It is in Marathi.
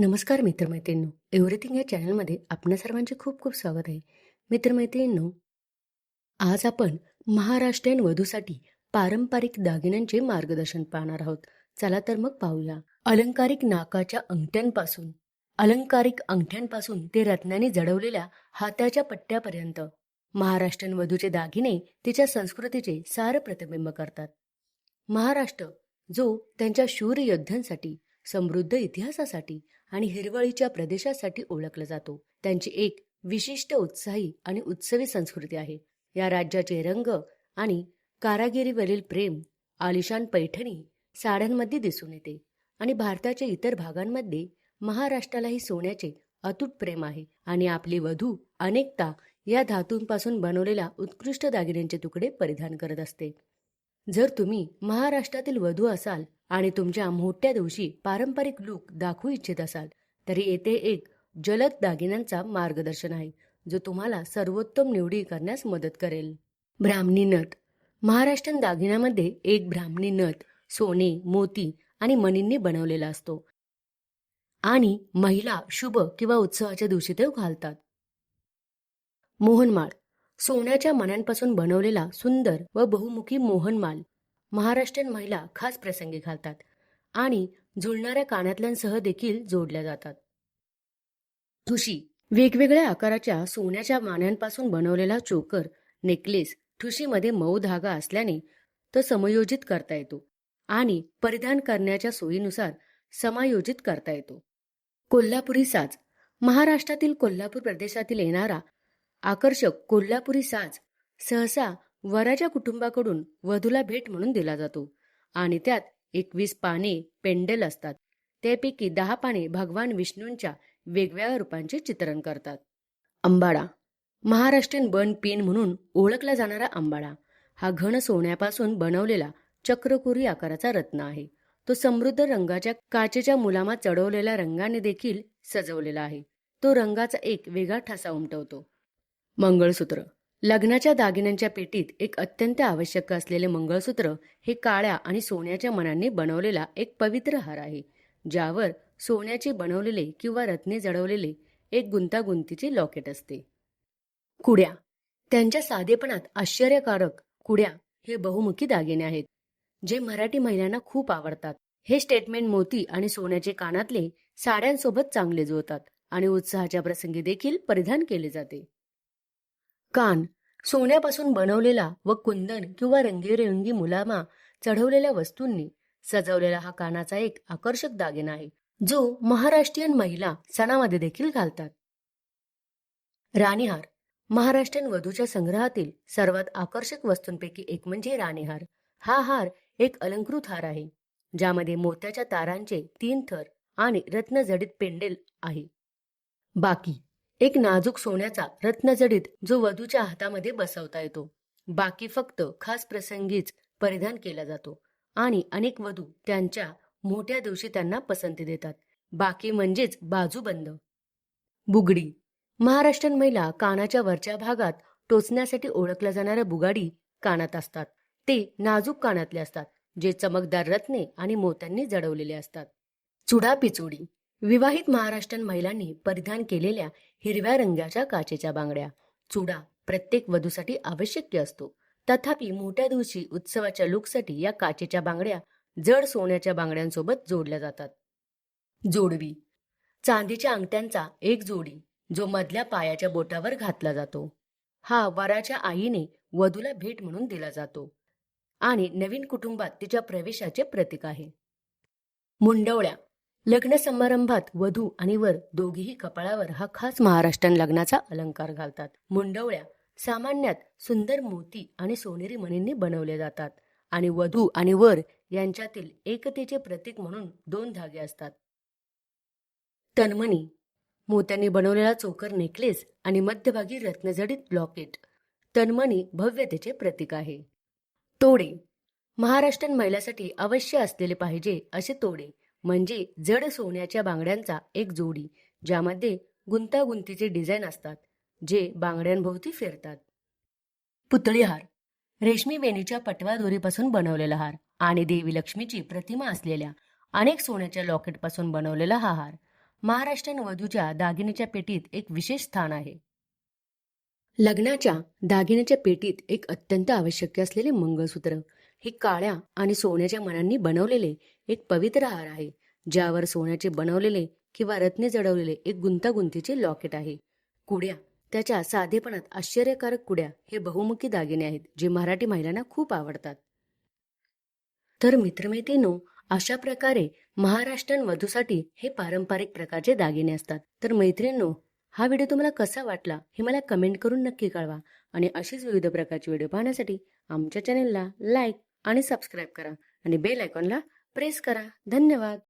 नमस्कार मित्रमैत्रिणींनो. एव्हरीथिंग या चॅनलमध्ये आपणा सर्वांचे खूप खूप स्वागत आहे. मित्रमैत्रिणींनो आज आपण महाराष्ट्रीयन वधूसाठी पारंपरिक दागिन्यांचे मार्गदर्शन पाहणार आहोत. चला तर मग पाहूया. अलंकारिक नाकाच्या अंगठ्यांपासून अलंकारिक अंगठ्यांपासून ते रत्नांनी जडवलेल्या हाताच्या पट्ट्यापर्यंत महाराष्ट्रीयन वधूचे दागिने तिच्या संस्कृतीचे सार प्रतिबिंब करतात. महाराष्ट्र जो त्यांच्या शूर योद्ध्यांसाठी समृद्ध इतिहासासाठी आणि हिरवळीच्या प्रदेशासाठी ओळखला जातो. त्यांची एक विशिष्ट उत्साही आणि उत्सवी संस्कृती आहे. या राज्याचे रंग आणि कारागिरीवरील प्रेम आलिशान पैठणी साड्यांमध्ये दिसून येते आणि भारताच्या इतर भागांमध्ये महाराष्ट्रालाही सोन्याचे अतूट प्रेम आहे आणि आपली वधू अनेकता या धातूंपासून बनवलेल्या उत्कृष्ट दागिन्यांचे तुकडे परिधान करत असते. जर तुम्ही महाराष्ट्रातील वधू असाल आणि तुमच्या मोठ्या दिवशी पारंपरिक लूक दाखवू इच्छित असाल तरी येथे एक जलद दागिन्यांचा मार्गदर्शन आहे जो तुम्हाला सर्वोत्तम निवडी करण्यास मदत करेल. ब्राह्मणी नथ. महाराष्ट्रीयन दागिन्यामध्ये एक ब्राह्मणी नथ सोने मोती आणि मणींनी बनवलेला असतो. आणि महिला शुभ किंवा उत्सवाच्या दिवशी ते घालतात. मोहनमाळ. सोन्याच्या मण्यांपासून बनवलेला सुंदर व बहुमुखी मोहनमाल महाराष्ट्रीयन महिला खास प्रसंगी घालतात आणि जुळणाऱ्या कानातल्यांसह देखील जोडल्या जातात. ठुशी वेगवेगळ्या आकाराच्या सोन्याच्या मान्यांपासून बनवलेला चोकर नेकलेस ठुशीमध्ये मऊ धागा असल्याने तो समयोजित करता येतो आणि परिधान करण्याच्या सोयीनुसार समायोजित करता येतो. कोल्हापुरी साज महाराष्ट्रातील कोल्हापूर प्रदेशातील येणारा आकर्षक कोल्हापुरी साज सहसा वराच्या कुटुंबाकडून वधूला भेट म्हणून दिला जातो. आणि त्यात एकवीस पाने पेंडल असतात. त्यापैकी दहा पाने भगवान विष्णूंच्या वेगवेगळ्या रूपांचे चित्रण करतात. अंबाडा. महाराष्ट्रीयन बन पेन म्हणून ओळखला जाणारा अंबाडा हा घन सोन्यापासून बनवलेला चक्रकुरी आकाराचा रत्न आहे. तो समृद्ध रंगाच्या काचेच्या मुलामा चढवलेल्या रंगाने देखील सजवलेला आहे. तो रंगाचा एक वेगळा ठसा उमटवतो. मंगळसूत्र. लग्नाच्या दागिन्यांच्या पेटीत एक अत्यंत आवश्यक असलेले मंगळसूत्र हे काळ्या आणि सोन्याच्या मनांनी बनवलेला एक पवित्र हार आहे ज्यावर सोन्याचे बनवलेले किंवा रत्ने जडवलेले एक गुंतागुंतीचे लॉकेट असते. कुड्या. त्यांच्या साधेपणात आश्चर्यकारक कुड्या हे बहुमुखी दागिने आहेत जे मराठी महिलांना खूप आवडतात. हे स्टेटमेंट मोती आणि सोन्याचे कानातले साड्यांसोबत चांगले जुळतात आणि उत्साहाच्या प्रसंगी देखील परिधान केले जाते. कान सोन्यापासून बनवलेला व कुंदन किंवा रंगीरेंगी मुलामा चढवलेल्या वस्तूंनी सजवलेला हा कानाचा एक आकर्षक दागिना आहे जो महाराष्ट्रीयन महिला सणामध्ये देखील घालतात. राणीहार महाराष्ट्रीयन वधूच्या संग्रहातील सर्वात आकर्षक वस्तूंपैकी एक म्हणजे राणीहार. हा हार एक अलंकृत हार आहे ज्यामध्ये मोत्याच्या तारांचे तीन थर आणि रत्नजडित पेंडेल आहे. बाकी एक नाजूक सोन्याचा रत्नजडित जो वधूच्या हातामध्ये बसवता येतो. बाकी फक्त खास प्रसंगीच परिधान केला जातो आणि अनेक वधू त्यांच्या मोठ्या दिवशी त्यांना पसंती देतात. बाकी म्हणजेच बाजूबंद. बुगडी. महाराष्ट्रीयन महिला कानाच्या वरच्या भागात टोचण्यासाठी ओळखल्या जाणाऱ्या बुगाडी कानात असतात. ते नाजूक कानातले असतात जे चमकदार रत्ने आणि मोत्यांनी जडवलेले असतात. चुडा पिचोडी. विवाहित महाराष्ट्रीयन महिलांनी परिधान केलेल्या हिरव्या रंगाच्या काचेच्या बांगड्या. चुडा प्रत्येक वधूसाठी आवश्यक असतो. तथापि मोठ्या दिवशी उत्सवाच्या लुकसाठी या काचेच्या बांगड्या जड सोन्याच्या बांगड्यांसोबत जोडल्या जातात. जोडवी. चांदीच्या अंगठ्यांचा एक जोडी जो मधल्या पायाच्या बोटावर घातला जातो. हा वराच्या आईने वधूला भेट म्हणून दिला जातो. आणि नवीन कुटुंबात तिच्या प्रवेशाचे प्रतीक आहे. मुंडवळ्या. लग्न समारंभात वधू आणि वर दोघेही कपाळावर हा खास महाराष्ट्रीयन लग्नाचा अलंकार घालतात. मुंडवळ्या सामान्यात सुंदर मोती आणि सोनेरी मणींनी बनवल्या जातात आणि वधू आणि वर यांच्यातील एकतेचे प्रतीक म्हणून दोन धागे असतात. तन्मणी मोत्यांनी बनवलेला चोकर नेकलेस आणि मध्यभागी रत्नजडित लॉकेट. तन्मणी भव्यतेचे प्रतीक आहे. तोडे महाराष्ट्रीयन महिलासाठी अवश्य असलेले पाहिजे असे तोडे म्हणजे जड सोन्याच्या बांगड्यांचा एक जोडी ज्यामध्ये गुंतागुंतीचे डिझाईन असतात जे बांगड्यांभोवती फिरतात. पुतळी हार. रेशमी वेणीच्या पटवा दोरीपासून बनवलेला हार आणि देवी लक्ष्मीची प्रतिमा असलेल्या अनेक सोन्याच्या लॉकेटपासून बनवलेला हा हार महाराष्ट्रीयन वधूच्या दागिन्याच्या पेटीत एक विशेष स्थान आहे. लग्नाच्या दागिन्याच्या पेटीत एक अत्यंत आवश्यक असलेले मंगळसूत्र हे काळ्या आणि सोन्याच्या मनांनी बनवलेले एक पवित्र हार आहे ज्यावर सोन्याचे बनवलेले किंवा रत्ने जडवलेले एक गुंतागुंतीचे लॉकेट आहे. कुड्या त्याच्या साधेपणात आश्चर्यकारक कुड्या हे बहुमुखी दागिने आहेत जे मराठी महिलांना खूप आवडतात. तर मित्रमैत्रिणो अशा प्रकारे महाराष्ट्रीयन वधूसाठी हे पारंपरिक प्रकारचे दागिने असतात. तर मैत्रिणींनो हा व्हिडिओ तुम्हाला कसा वाटला हे मला कमेंट करून नक्की कळवा आणि अशीच विविध प्रकारचे व्हिडिओ पाहण्यासाठी आमच्या चॅनेलला लाईक आणि सबस्क्राईब करा आणि बेल आयकॉनला प्रेस करा. धन्यवाद.